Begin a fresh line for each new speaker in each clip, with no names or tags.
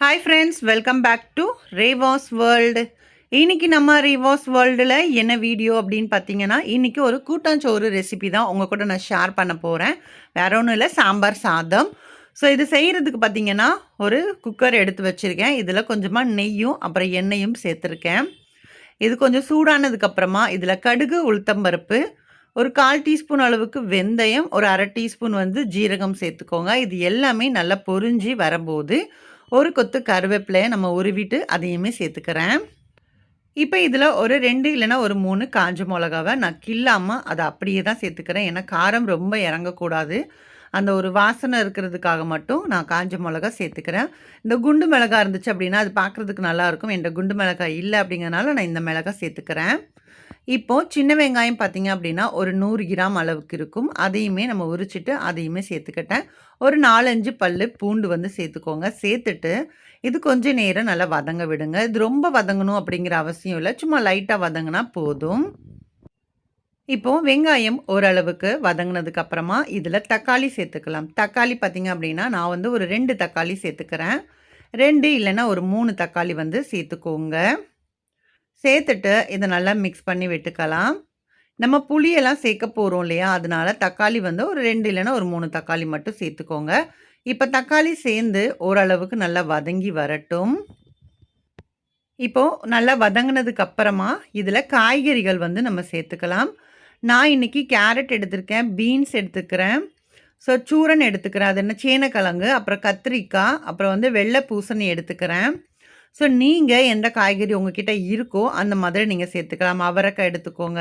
Hi friends welcome back to Revas world இன்னைக்கு நம்ம ரேவாஸ் வேர்ல்டில் என்ன வீடியோ அப்படின்னு பார்த்தீங்கன்னா இன்றைக்கி ஒரு கூட்டாஞ்சோறு ரெசிபி தான் உங்கள் கூட நான் ஷேர் பண்ண போகிறேன் வேற ஒன்றும் இல்லை சாம்பார் சாதம். ஸோ இது செய்கிறதுக்கு பார்த்தீங்கன்னா ஒரு குக்கர் எடுத்து வச்சுருக்கேன். இதில் கொஞ்சமாக நெய்யும் அப்புறம் எண்ணெயும் சேர்த்துருக்கேன். இது கொஞ்சம் சூடானதுக்கப்புறமா இதில் கடுகு உளுத்தம்பருப்பு ஒரு கால் டீஸ்பூன் அளவுக்கு வெந்தயம் ஒரு அரை டீஸ்பூன் வந்து ஜீரகம் சேர்த்துக்கோங்க. இது எல்லாமே நல்லா பொரிஞ்சு வரும்போது ஒரு கொத்து கருவேப்பிலையை நம்ம உருவிட்டு அதையுமே சேர்த்துக்கிறேன். இப்போ இதில் ஒரு ரெண்டு இல்லைன்னா ஒரு மூணு காஞ்ச மிளகாவை நான் கில்லாமல் அதை அப்படியே தான் சேர்த்துக்கிறேன். ஏன்னா காரம் ரொம்ப இறங்கக்கூடாது. அந்த ஒரு வாசனை இருக்கிறதுக்காக மட்டும் நான் காஞ்ச மிளகா சேர்த்துக்கிறேன். இந்த குண்டு மிளகா இருந்துச்சு அப்படின்னா அது பார்க்குறதுக்கு நல்லாயிருக்கும் என்கிட்ட குண்டு மிளகாய் இல்லை அப்படிங்கிறனால நான் இந்த மிளகா சேர்த்துக்கிறேன். இப்போது சின்ன வெங்காயம் பார்த்தீங்க அப்படின்னா ஒரு நூறு கிராம் அளவுக்கு இருக்கும். அதையுமே நம்ம உரிச்சிட்டு அதையுமே சேர்த்துக்கிட்டேன். ஒரு நாலஞ்சு பல் பூண்டு வந்து சேர்த்துக்கோங்க. சேர்த்துட்டு இது கொஞ்ச நேரம் நல்லா வதங்க விடுங்க. இது ரொம்ப வதங்கணும் அப்படிங்கிற அவசியம் இல்லை. சும்மா லைட்டாக வதங்கினா போதும். இப்போது வெங்காயம் ஓரளவுக்கு வதங்கினதுக்கு அப்புறமா இதில் தக்காளி சேர்த்துக்கலாம். தக்காளி பார்த்திங்க அப்படின்னா நான் வந்து ஒரு ரெண்டு தக்காளி சேர்த்துக்கிறேன். ரெண்டு இல்லைன்னா ஒரு மூணு தக்காளி வந்து சேர்த்துக்கோங்க. சேர்த்துட்டு இதை நல்லா மிக்ஸ் பண்ணி விட்டுக்கலாம். நம்ம புளியெல்லாம் சேர்க்க போகிறோம் இல்லையா? அதனால தக்காளி வந்து ஒரு ரெண்டு இல்லைன்னா ஒரு மூணு தக்காளி மட்டும் சேர்த்துக்கோங்க. இப்போ தக்காளி சேர்ந்து ஓரளவுக்கு நல்லா வதங்கி வரட்டும். இப்போது நல்லா வதங்கினதுக்கு அப்புறமா இதில் காய்கறிகள் வந்து நம்ம சேர்த்துக்கலாம். நான் இன்றைக்கி கேரட் எடுத்திருக்கேன் பீன்ஸ் எடுத்துக்கிறேன். ஸோ சூரன் எடுத்துக்கிறேன். அது என்ன? சேனக்கிழங்கு அப்புறம் கத்திரிக்காய் அப்புறம் வந்து வெள்ளை பூசணி எடுத்துக்கிறேன். ஸோ நீங்கள் எந்த காய்கறி உங்ககிட்ட இருக்கோ அந்த மாதிரி நீங்கள் சேர்த்துக்கலாம். அவரைக்காய் எடுத்துக்கோங்க.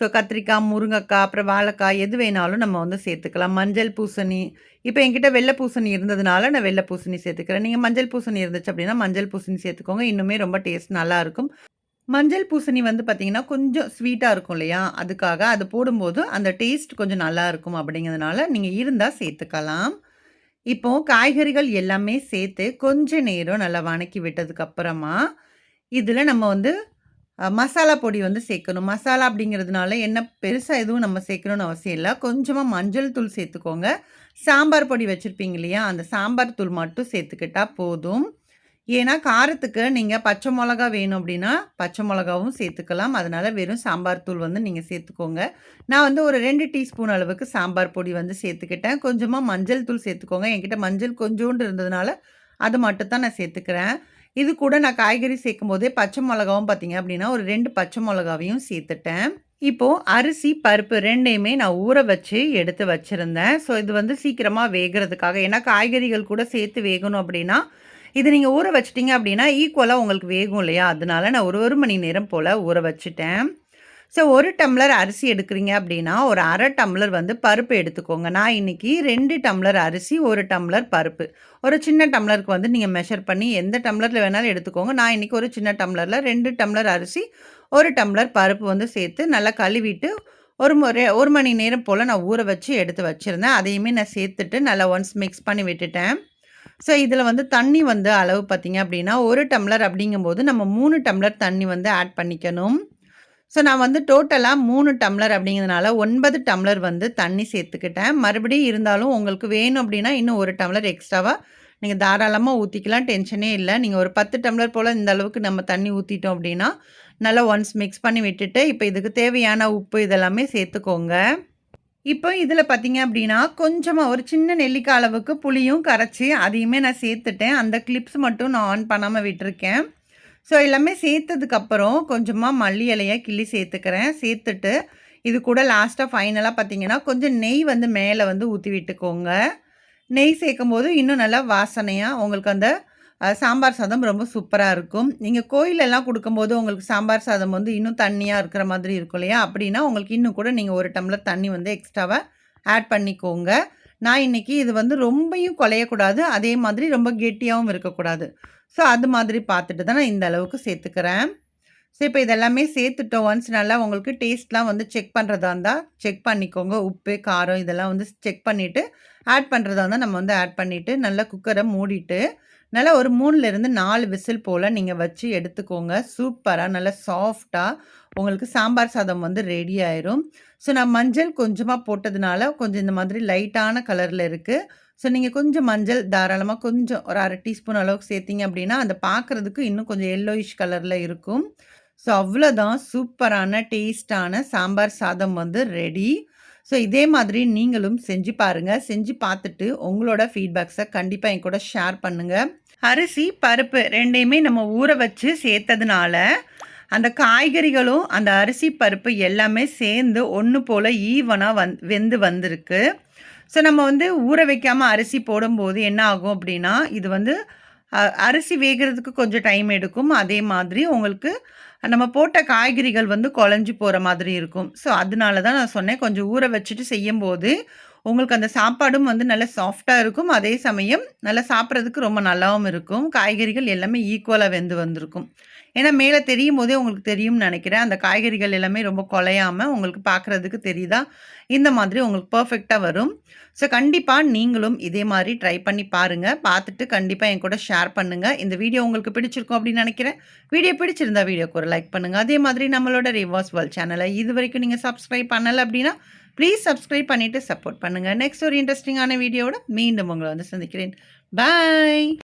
ஸோ கத்திரிக்காய் முருங்கைக்காய் அப்புறம் வாழைக்காய் எது வேணாலும் நம்ம வந்து சேர்த்துக்கலாம். மஞ்சள் பூசணி. இப்போ என்கிட்ட வெள்ளை பூசணி இருந்ததுனால நான் வெள்ளை பூசணி சேர்த்துக்கிறேன். நீங்கள் மஞ்சள் பூசணி இருந்துச்சு அப்படின்னா மஞ்சள் பூசணி சேர்த்துக்கோங்க. இன்னுமே ரொம்ப டேஸ்ட் நல்லாயிருக்கும் மஞ்சள் பூசணி வந்து பார்த்திங்கன்னா கொஞ்சம் ஸ்வீட்டாக இருக்கும் இல்லையா? அதுக்காக அது போடும்போது அந்த டேஸ்ட் கொஞ்சம் நல்லா இருக்கும் அப்படிங்கிறதுனால நீங்கள் இருந்தால் சேர்த்துக்கலாம். இப்போ காய்கறிகள் எல்லாமே சேர்த்து கொஞ்ச நேரம் நல்லா வணக்கி விட்டதுக்கு அப்புறமா இதில் நம்ம வந்து மசாலா பொடி வந்து சேர்க்கணும். மசாலா அப்படிங்கிறதுனால என்ன பெருசாக எதுவும் நம்ம சேர்க்கணும்னு அவசியம் இல்லை. கொஞ்சமாக மஞ்சள் தூள் சேர்த்துக்கோங்க. சாம்பார் பொடி வச்சுருப்பீங்க இல்லையா? அந்த சாம்பார் தூள் மட்டும் சேர்த்துக்கிட்டா போதும். ஏன்னா காரத்துக்கு நீங்கள் பச்சை மிளகா வேணும் அப்படின்னா பச்சை மிளகாவும் சேர்த்துக்கலாம். அதனால் வெறும் சாம்பார் தூள் வந்து நீங்கள் சேர்த்துக்கோங்க. நான் வந்து ஒரு ரெண்டு டீஸ்பூன் அளவுக்கு சாம்பார் பொடி வந்து சேர்த்துக்கிட்டேன். கொஞ்சமாக மஞ்சள் தூள் சேர்த்துக்கோங்க. என்கிட்ட மஞ்சள் கொஞ்சோண்டு இருந்ததுனால அது மட்டும் தான் நான் சேர்த்துக்கிறேன். இது கூட நான் காய்கறி சேர்க்கும் போதே பச்சை மிளகாவும் பார்த்தீங்க அப்படின்னா ஒரு ரெண்டு பச்சை மிளகாவையும் சேர்த்துட்டேன். இப்போது அரிசி பருப்பு ரெண்டையுமே நான் ஊற வச்சு எடுத்து வச்சுருந்தேன். ஸோ இது வந்து சீக்கிரமாக வேகிறதுக்காக. ஏன்னா காய்கறிகள் கூட சேர்த்து வேகணும் அப்படின்னா இது நீங்கள் ஊற வச்சிட்டிங்க அப்படின்னா ஈக்குவலாக உங்களுக்கு வேகும் இல்லையா? அதனால நான் ஒரு ஒரு மணி நேரம் போல் ஊற வச்சுட்டேன். ஸோ ஒரு டம்ளர் அரிசி எடுக்கிறீங்க அப்படின்னா ஒரு அரை டம்ளர் வந்து பருப்பு எடுத்துக்கோங்க. நான் இன்றைக்கி ரெண்டு டம்ளர் அரிசி ஒரு டம்ளர் பருப்பு. ஒரு சின்ன டம்ளருக்கு வந்து நீங்கள் மெஷர் பண்ணி எந்த டம்ளரில் வேணாலும் எடுத்துக்கோங்க. நான் இன்றைக்கி ஒரு சின்ன டம்ளரில் ரெண்டு டம்ளர் அரிசி ஒரு டம்ளர் பருப்பு வந்து சேர்த்து நல்லா கழுவிட்டு ஒரு முறை ஒரு மணி நேரம் போல் நான் ஊற வச்சு எடுத்து வச்சுருந்தேன். அதையுமே நான் சேர்த்துட்டு நல்லா ஒன்ஸ் மிக்ஸ் பண்ணி விட்டுட்டேன். ஸோ இதில் வந்து தண்ணி வந்து அளவு பார்த்தீங்க அப்படின்னா ஒரு டம்ளர் அப்படிங்கும்போது நம்ம மூணு டம்ளர் தண்ணி வந்து ஆட் பண்ணிக்கணும். ஸோ நான் வந்து டோட்டலாக மூணு டம்ளர் அப்படிங்கிறதுனால ஒன்பது டம்ளர் வந்து தண்ணி சேர்த்துக்கிட்டேன். மறுபடியும் இருந்தாலும் உங்களுக்கு வேணும் அப்படின்னா இன்னும் ஒரு டம்ளர் எக்ஸ்ட்ராவாக நீங்கள் தாராளமாக ஊற்றிக்கலாம் டென்ஷனே இல்லை. நீங்கள் ஒரு பத்து டம்ளர் போல் இந்த அளவுக்கு நம்ம தண்ணி ஊற்றிட்டோம் அப்படின்னா நல்லா ஒன்ஸ் மிக்ஸ் பண்ணி விட்டுட்டு இப்போ இதுக்கு தேவையான உப்பு இதெல்லாமே சேர்த்துக்கோங்க. இப்போ இதில் பார்த்தீங்க அப்படின்னா கொஞ்சமாக ஒரு சின்ன நெல்லிக்காய் அளவுக்கு புளியும் கரைச்சி அதையுமே நான் சேர்த்துட்டேன். அந்த கிளிப்ஸ் மட்டும் நான் ஆன் பண்ணாமல் விட்டுருக்கேன். ஸோ எல்லாமே சேர்த்ததுக்கப்புறம் கொஞ்சமாக மல்லி இலையை கிள்ளி சேர்த்துக்கிறேன். சேர்த்துட்டு இது கூட லாஸ்ட்டாக ஃபைனலாக பார்த்தீங்கன்னா கொஞ்சம் நெய் வந்து மேலே வந்து ஊற்றி விட்டுக்கோங்க. நெய் சேர்க்கும் போது இன்னும் நல்லா வாசனையாக உங்களுக்கு அந்த சாம்பார் சாதம் ரொம்ப சூப்பராக இருக்கும். நீங்கள் கோயிலெல்லாம் கொடுக்கும்போது உங்களுக்கு சாம்பார் சாதம் வந்து இன்னும் தண்ணியாக இருக்கிற மாதிரி இருக்கும் இல்லையா? அப்படின்னா உங்களுக்கு இன்னும் கூட நீங்கள் ஒரு டம்ளர் தண்ணி வந்து எக்ஸ்ட்ராவாக ஆட் பண்ணிக்கோங்க. நான் இன்றைக்கி இது வந்து ரொம்பையும் குலையக்கூடாது. அதே மாதிரி ரொம்ப கெட்டியாகவும் இருக்கக்கூடாது. ஸோ அது மாதிரி பார்த்துட்டு தான் நான் இந்த அளவுக்கு சேர்த்துக்கிறேன். ஸோ இப்போ இதெல்லாமே சேர்த்துட்டோம். ஒன்ஸ் நல்லா உங்களுக்கு டேஸ்ட்லாம் வந்து செக் பண்ணுறதா இருந்தால் செக் பண்ணிக்கோங்க. உப்பு காரம் இதெல்லாம் வந்து செக் பண்ணிவிட்டு ஆட் பண்ணுறதா இருந்தால் நம்ம வந்து ஆட் பண்ணிவிட்டு நல்லா குக்கரை மூடிட்டு நல்லா ஒரு மூணுலேருந்து நாலு விசில் போல் நீங்கள் வச்சு எடுத்துக்கோங்க. சூப்பராக நல்லா சாஃப்டாக உங்களுக்கு சாம்பார் சாதம் வந்து ரெடி ஆயிரும். ஸோ நான் மஞ்சள் கொஞ்சமாக போட்டதுனால கொஞ்சம் இந்த மாதிரி லைட்டான கலரில் இருக்குது ஸோ நீங்கள் கொஞ்சம் மஞ்சள் தாராளமாக கொஞ்சம் ஒரு அரை டீஸ்பூன் அளவுக்கு சேர்த்திங்க அப்படின்னா அந்த பார்க்குறதுக்கு இன்னும் கொஞ்சம் எல்லோயிஷ் கலரில் இருக்கும். ஸோ அவ்வளோதான் சூப்பரான டேஸ்டான சாம்பார் சாதம் வந்து ரெடி ஸோ இதே மாதிரி நீங்களும் செஞ்சு பாருங்கள் செஞ்சு பார்த்துட்டு உங்களோட ஃபீட்பேக்ஸை கண்டிப்பாக என் கூட ஷேர் பண்ணுங்கள் அரிசி பருப்பு ரெண்டையுமே நம்ம ஊற வச்சு சேர்த்ததுனால அந்த காய்கறிகளும் அந்த அரிசி பருப்பு எல்லாமே சேர்ந்து ஒன்று போல் ஈவனாக வந் வெந்து வந்திருக்கு. ஸோ நம்ம வந்து ஊற வைக்காமல் அரிசி போடும்போது என்ன ஆகும் அப்படின்னா இது வந்து அரிசி வேகிறதுக்கு கொஞ்சம் டைம் எடுக்கும். அதே மாதிரி உங்களுக்கு நம்ம போட்ட காய்கறிகள் வந்து குழஞ்சி போகிற மாதிரி இருக்கும். ஸோ அதனால தான் நான் சொன்னேன் கொஞ்சம் ஊற வச்சுட்டு செய்யும்போது உங்களுக்கு அந்த சாப்பாடும் வந்து நல்ல சாஃப்டாக இருக்கும். அதே சமயம் நல்லா சாப்பிட்றதுக்கு ரொம்ப நல்லாவும் இருக்கும். காய்கறிகள் எல்லாமே ஈக்குவலாக வெந்து வந்திருக்கும். ஏன்னா மேலே தெரியும் போதே உங்களுக்கு தெரியும்னு நினைக்கிறேன். அந்த காய்கறிகள் எல்லாமே ரொம்ப குலையாமல் உங்களுக்கு பார்க்குறதுக்கு தெரியுதா? இந்த மாதிரி உங்களுக்கு பர்ஃபெக்டாக வரும். ஸோ கண்டிப்பாக நீங்களும் இதே மாதிரி ட்ரை பண்ணி பாருங்கள் பார்த்துட்டு கண்டிப்பாக என் கூட ஷேர் பண்ணுங்கள் இந்த வீடியோ உங்களுக்கு பிடிச்சிருக்கும் அப்படின்னு நினைக்கிறேன். வீடியோ பிடிச்சிருந்தா வீடியோக்கு ஒரு லைக் பண்ணுங்கள் அதே மாதிரி நம்மளோட ரிவர்ஸ் வேர்ல்ட் சேனலை இது வரைக்கும் நீங்கள் சப்ஸ்கிரைப் பண்ணலை அப்படின்னா ப்ளீஸ் சப்ஸ்கிரைப் பண்ணிவிட்டு சப்போர்ட் பண்ணுங்கள் நெக்ஸ்ட் ஒரு இன்ட்ரெஸ்டிங்கான வீடியோவோட மீண்டும் உங்களை வந்து சந்திக்கிறேன். பாய்